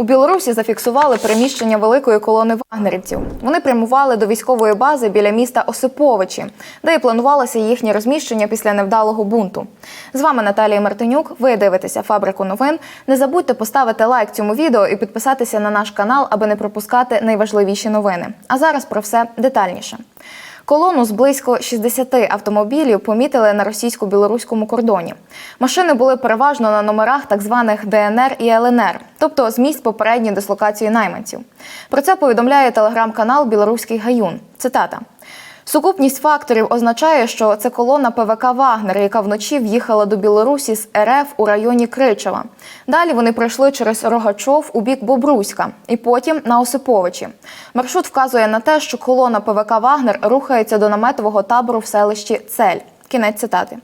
У Білорусі зафіксували переміщення великої колони вагнерівців. Вони прямували до військової бази біля міста Осиповичі, де і планувалося їхнє розміщення після невдалого бунту. З вами Наталія Мартинюк. Ви дивитеся фабрику новин. Не забудьте поставити лайк цьому відео і підписатися на наш канал, аби не пропускати найважливіші новини. А зараз про все детальніше. Колону з близько 60 автомобілів помітили на російсько-білоруському кордоні. Машини були переважно на номерах так званих ДНР і ЛНР, тобто з місць попередньої дислокації найманців. Про це повідомляє телеграм-канал Білоруський Гаюн. Цитата. Сукупність факторів означає, що це колона ПВК Вагнер, яка вночі в'їхала до Білорусі з РФ у районі Кричева. Далі вони пройшли через Рогачов у бік Бобруська і потім на Осиповичі. Маршрут вказує на те, що колона ПВК Вагнер рухається до наметового табору в селищі Цель. Кінець цитати.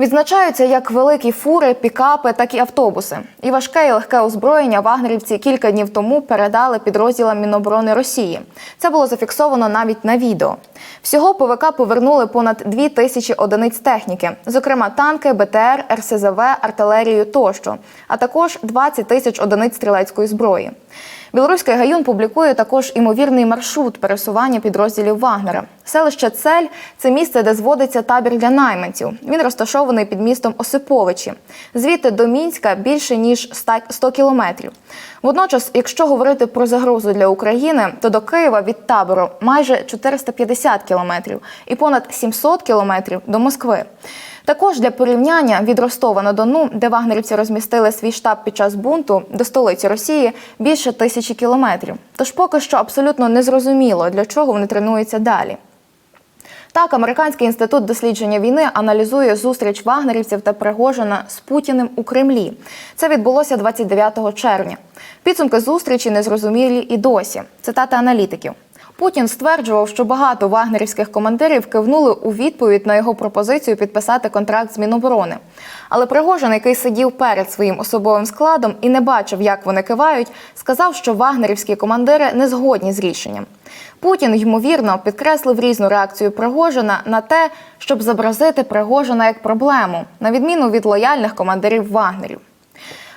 Відзначаються як великі фури, пікапи, так і автобуси. І важке і легке озброєння вагнерівці кілька днів тому передали підрозділам Міноборони Росії. Це було зафіксовано навіть на відео. Всього ПВК повернули понад дві тисячі одиниць техніки, зокрема танки, БТР, РСЗВ, артилерію тощо, а також 20 тисяч одиниць стрілецької зброї. Білоруський гаюн публікує також імовірний маршрут пересування підрозділів Вагнера. Селище Цель це місце, де зводиться табір для найманців. Він розташований під містом Осиповичі. Звідти до Мінська більше ніж 100 кілометрів. Водночас, якщо говорити про загрозу для України, то до Києва від табору майже 450 кілометрів і понад 700 кілометрів до Москви. Також для порівняння від Ростова на Дону, де вагнерівці розмістили свій штаб під час бунту, до столиці Росії більше тисячі кілометрів. Тож поки що абсолютно незрозуміло, для чого вони тренуються далі. Так, американський інститут дослідження війни аналізує зустріч вагнерівців та Пригожина з Путіним у Кремлі. Це відбулося 29 червня. Підсумки зустрічі незрозумілі і досі. Цитата аналітиків. Путін стверджував, що багато вагнерівських командирів кивнули у відповідь на його пропозицію підписати контракт з Міноборони. Але Пригожин, який сидів перед своїм особовим складом і не бачив, як вони кивають, сказав, що вагнерівські командири не згодні з рішенням. Путін ймовірно підкреслив різну реакцію Пригожина на те, щоб зобразити Пригожина як проблему, на відміну від лояльних командирів Вагнерів.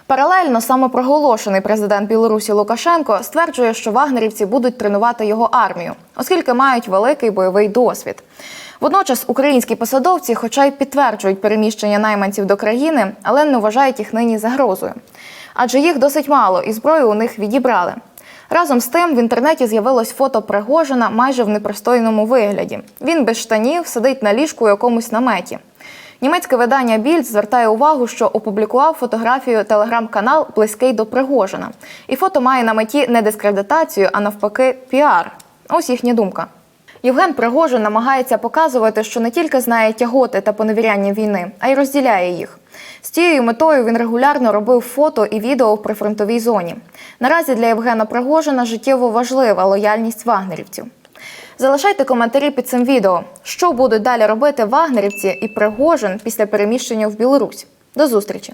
Паралельно самопроголошений президент Білорусі Лукашенко стверджує, що вагнерівці будуть тренувати його армію, оскільки мають великий бойовий досвід. Водночас українські посадовці, хоча й підтверджують переміщення найманців до країни, але не вважають їх нині загрозою. Адже їх досить мало, і зброю у них відібрали. Разом з тим в інтернеті з'явилось фото Пригожина майже в непристойному вигляді. Він без штанів сидить на ліжку у якомусь наметі. Німецьке видання Більд звертає увагу, що опублікував фотографію телеграм-канал близький до Пригожина. І фото має на меті не дискредитацію, а навпаки, піар. Ось їхня думка. Євген Пригожин намагається показувати, що не тільки знає тяготи та поневіряння війни, а й розділяє їх. З цією метою він регулярно робив фото і відео в прифронтовій зоні. Наразі для Євгена Пригожина життєво важлива лояльність вагнерівців. Залишайте коментарі під цим відео, що будуть далі робити вагнерівці і Пригожин після переміщення в Білорусь. До зустрічі!